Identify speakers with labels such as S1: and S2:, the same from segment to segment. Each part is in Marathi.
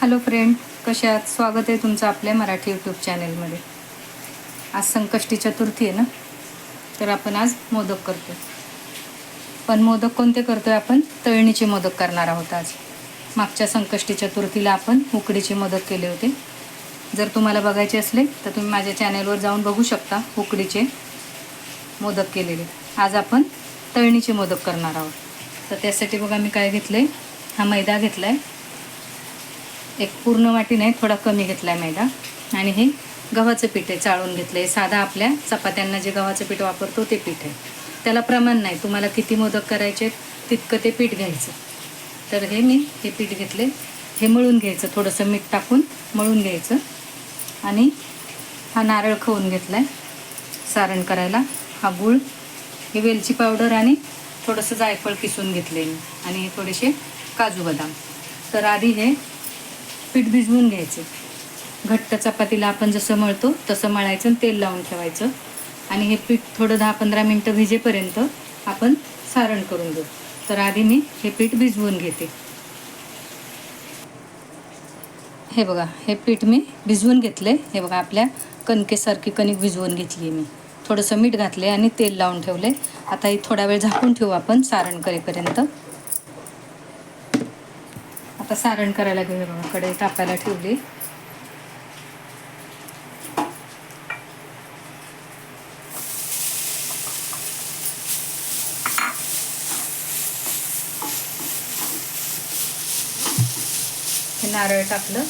S1: हॅलो फ्रेंड कशा आहात? स्वागत आहे तुमचं आपल्या मराठी यूट्यूब चॅनेलमध्ये आज संकष्टी चतुर्थी आहे ना? तर आपण आज मोदक करतो पण मोदक कोणते करतो आहे आपण? तळणीचे मोदक करणार आहोत आज. मागच्या संकष्टी चतुर्थीला आपण उकडीचे मोदक केले होते. जर तुम्हाला बघायचे असले तर तुम्ही माझ्या चॅनेलवर जाऊन बघू शकता उकडीचे मोदक केलेले. आज आपण तळणीचे मोदक करणार आहोत. तर त्यासाठी बघा मी काय घेतलं आहे हा मैदा घेतला आहे एक पूर्ण वाटी नाही थोडा कमी घेतला आहे मैदा. आणि हे गव्हाचं पीठ आहे चाळून घेतलं आहे साधा आपल्या चपात्यांना जे गव्हाचं पीठ वापरतो ते पीठ आहे. त्याला प्रमाण नाही तुम्हाला किती मोदक करायचे तितकं ते पीठ घ्यायचं. तर हे मी हे पीठ घेतले. हे मळून घ्यायचं थोडंसं मीठ टाकून मळून घ्यायचं. आणि हा नारळ खवून घेतला आहे सारण करायला. हा गूळ हे वेलची पावडर आणि थोडंसं जायफळ किसून घेतले मी. आणि हे थोडेसे काजू बदाम. तर आधी हे पीठ भिजवून घ्यायचे. घट्ट चपातीला आपण जसं मळतो तसं मळायचं आणि तेल लावून ठेवायचं. आणि हे पीठ थोडं दहा पंधरा मिनटं भिजेपर्यंत आपण सारण करून घेऊ. तर आधी मी हे पीठ भिजवून घेते. हे बघा हे पीठ मी भिजवून घेतले हे बघा आपल्या कणकेसारखी कणिक भिजवून घेतली मी. थोडंसं मीठ घातले आणि तेल लावून ठेवले आता हे थोडा वेळ झाकून ठेवू आपण सारण करेपर्यंत. आता सारण करायला घेऊ बघा कडे तापायला ठेवली. हे नारळ टाकलं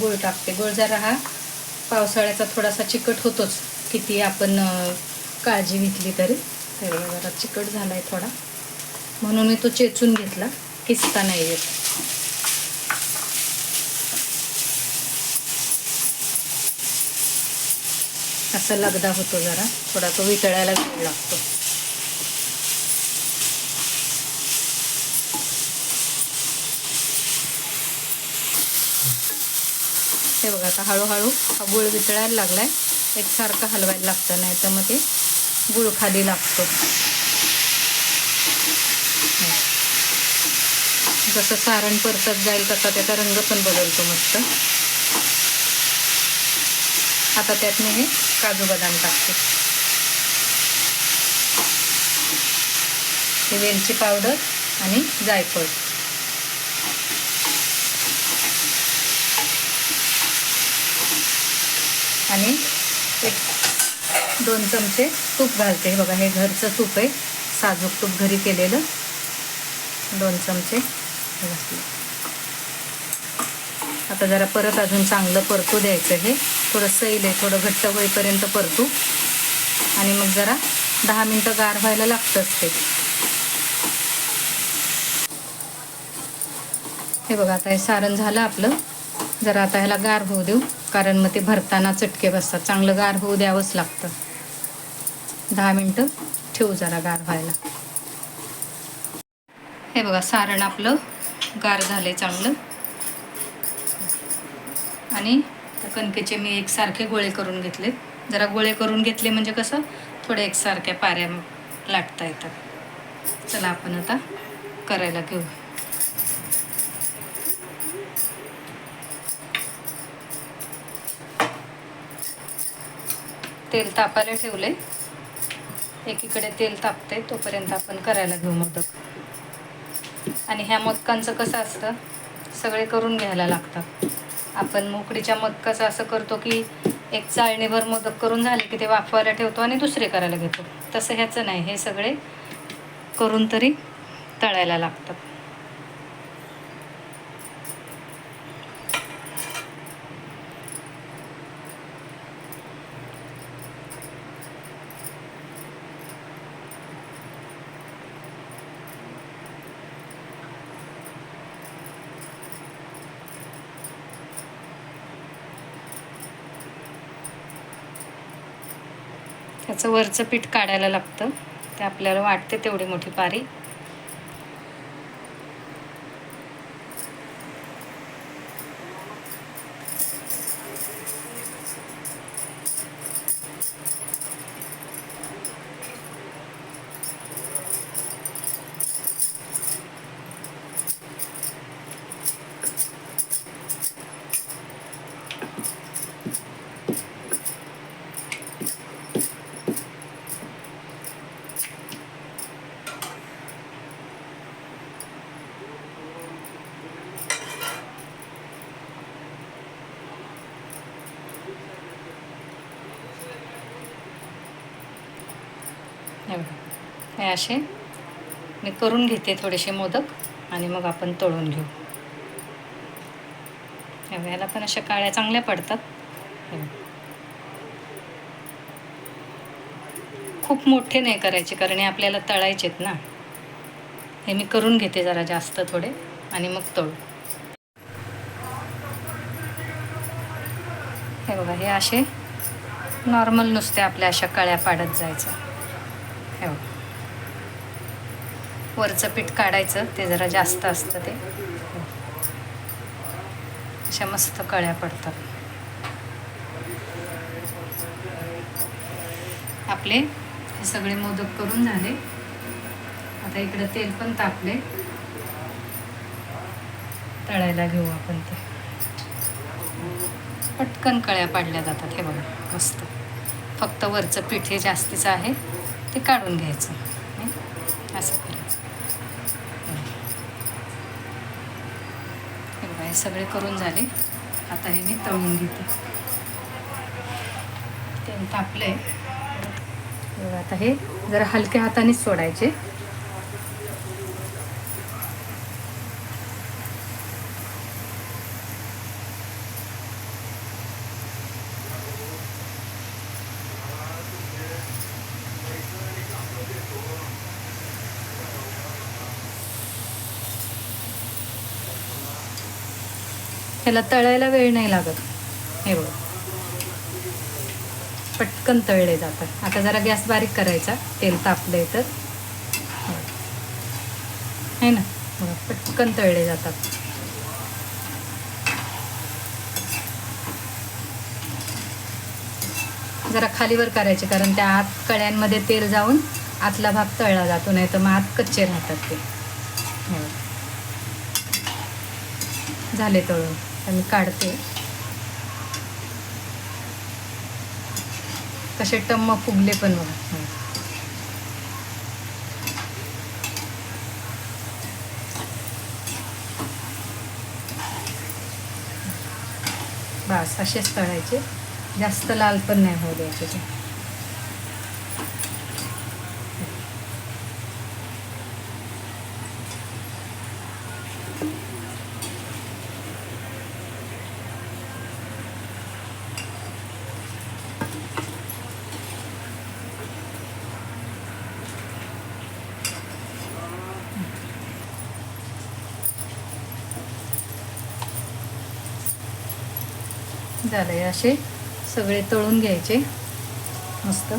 S1: गुळ टाकते. गुळ जरा हा पावसाळ्याचा थोडासा चिकट होतोच. किती आपण काळजी घेतली तरी. हे जरा चिकट झाला आहे थोडा. म्हणून मी तो चेचून घेतला. किसता नाही येत. असा लगदा होतो जरा. थोडा तो वितळायला वेळ लागतो. ते बघा आता हळूहळू हा गुळ वितळायला लागलाय. एकसारखं हलवायला लागतं नाही तर मग ते गुळ खाली लागतो. जसं सारण परतत जाईल तसा त्याचा रंग पण बदलतो मस्त. आता त्यात मी हे काजू बदाम टाकते. हे वेलची पावडर आणि जायफळ. आणि एक दोन चमचे तूप घालते. हे बघा हे घरचं तूप आहे. साजूक तूप घरी केलेलं. दोन चमचे घातले. आता जरा परत अजून चांगलं परतू द्यायचं हे. थोडं सैल आहे थोडं घट्ट होईपर्यंत परतू. आणि मग जरा दहा मिनटं गार व्हायला लागतंच ते हे बघा आता हे सारण झालं आपलं. जरा आता ह्याला गार होऊ देऊ कारण मग ते भरताना चटके बसतात. चांगलं गार होऊ द्यावंच लागतं. दहा मिनटं ठेवू जरा गार व्हायला. हे बघा सारण आपलं गार झालंय चांगलं. आणि त्या कणकेचे मी एकसारखे गोळे करून घेतले. जरा गोळे करून घेतले म्हणजे कसं? थोड्या एकसारख्या पाऱ्या लाटता येतात. चला आपण आता करायला घेऊ. तेल तापायला ठेवले. एकीकडे तेल तापते तोपर्यंत आपण करायला घेऊ मोदक. आणि ह्या मोदकांचं कसं असतं? सगळे करून घ्यायला लागतात. आपण मोकळीच्या मदकाचं असं करतो की एक चाळणीभर मोदक करून झाले की ते वाफवायला ठेवतो आणि दुसरे करायला घेतो. तसं ह्याचं नाही. हे सगळे करून तरी तळायला लागतात. त्याचं वरचं पीठ काढायला लागतं. ते आपल्याला वाटते तेवढी मोठी पारी. हे असे. मी करून घेते थोडेसे मोदक आणि मग आपण तळून घेऊ. ह्याला पण अशा काळ्या चांगल्या पडतात. खूप मोठे नाही करायचे कारण हे आपल्याला तळायचेत ना. हे मी करून घेते जरा जास्त थोडे आणि मग तळू. हे बघा हे असे नॉर्मल नुसते आपल्या अशा कळ्या पाडत जायचं. हे. हो. वरचं पीठ काढायचं ते जरा जास्त असतं ते. अशा मस्त कळ्या पडतात. आपले हे सगळे मोदक करून झाले. आता इकडं तेल पण तापले. तळायला घेऊ आपण ते. पटकन कळ्या पाडल्या जातात हे बघा मस्त. फक्त वरचं पीठ हे जास्तीचं आहे. ते काढून घ्यायचं. असं करायचं. हे बघा हे सगळे करून झाले. आता हे मी तळून घेते. तेल तापलंय. आहे आता हे जरा हलक्या हातानेच सोडायचे. ह्याला तळायला वेळ नाही लागत. हे बघ. पटकन तळले जातात. आता जरा गॅस बारीक करायचा. तेल तापलंय तर. आहे ना? पटकन तळले जातात. जरा खालीवर करायचे कारण त्या आत कळ्यांमध्ये तेल जाऊन आतला भाग तळला जातो नाही तर मग आत कच्चे राहतात ते. झाले तळून. मी काढते. कसे टम्म फुगले पण बघा बस असेच तळायचे. जास्त लाल पण नाही होऊ द्यायचे. ते झाले असे. सगळे तळून घ्यायचे. मस्त.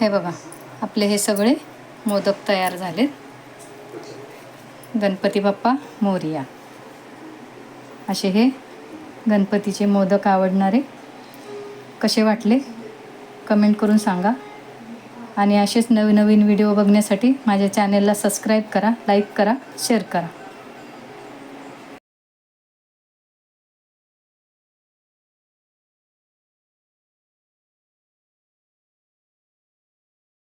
S1: हे बघा आपले हे सगळे मोदक तयार झालेत. गणपती बाप्पा मोरिया. असे हे गणपतीचे मोदक आवडणारे. कसे वाटले? कमेंट करून सांगा. आणि असेच नवीन नवीन व्हिडिओ बघण्यासाठी माझ्या चॅनेलला सबस्क्राईब करा लाईक करा शेअर करा.